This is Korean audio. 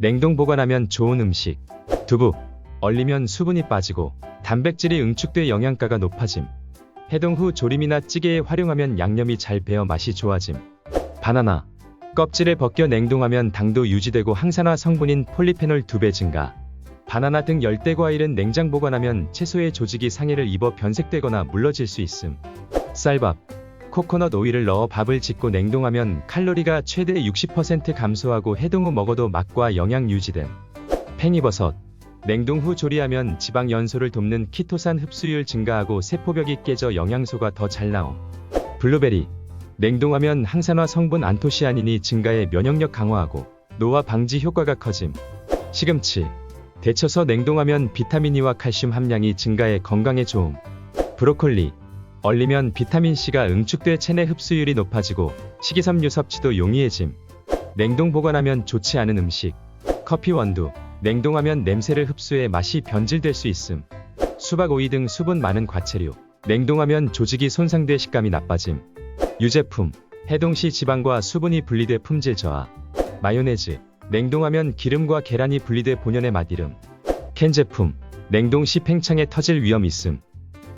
냉동 보관하면 좋은 음식. 두부. 얼리면 수분이 빠지고 단백질이 응축돼 영양가가 높아짐. 해동 후 조림이나 찌개에 활용하면 양념이 잘 배어 맛이 좋아짐. 바나나. 껍질을 벗겨 냉동하면 당도 유지되고 항산화 성분인 폴리페놀 2배 증가. 바나나 등 열대 과일은 냉장 보관하면 채소의 조직이 상해를 입어 변색되거나 물러질 수 있음. 쌀밥. 코코넛 오일을 넣어 밥을 짓고 냉동하면 칼로리가 최대 60% 감소하고 해동 후 먹어도 맛과 영양 유지됨. 팽이버섯. 냉동 후 조리하면 지방 연소를 돕는 키토산 흡수율 증가하고 세포벽이 깨져 영양소가 더 잘 나옴. 블루베리. 냉동하면 항산화 성분 안토시아닌이 증가해 면역력 강화하고 노화 방지 효과가 커짐. 시금치. 데쳐서 냉동하면 비타민 E와 칼슘 함량이 증가해 건강에 좋음. 브로콜리. 얼리면 비타민C가 응축돼 체내 흡수율이 높아지고 식이섬유 섭취도 용이해짐. 냉동 보관하면 좋지 않은 음식. 커피 원두. 냉동하면 냄새를 흡수해 맛이 변질될 수 있음. 수박 오이 등 수분 많은 과채류. 냉동하면 조직이 손상돼 식감이 나빠짐. 유제품. 해동 시 지방과 수분이 분리돼 품질 저하. 마요네즈. 냉동하면 기름과 계란이 분리돼 본연의 맛 잃음. 캔 제품. 냉동 시 팽창에 터질 위험 있음.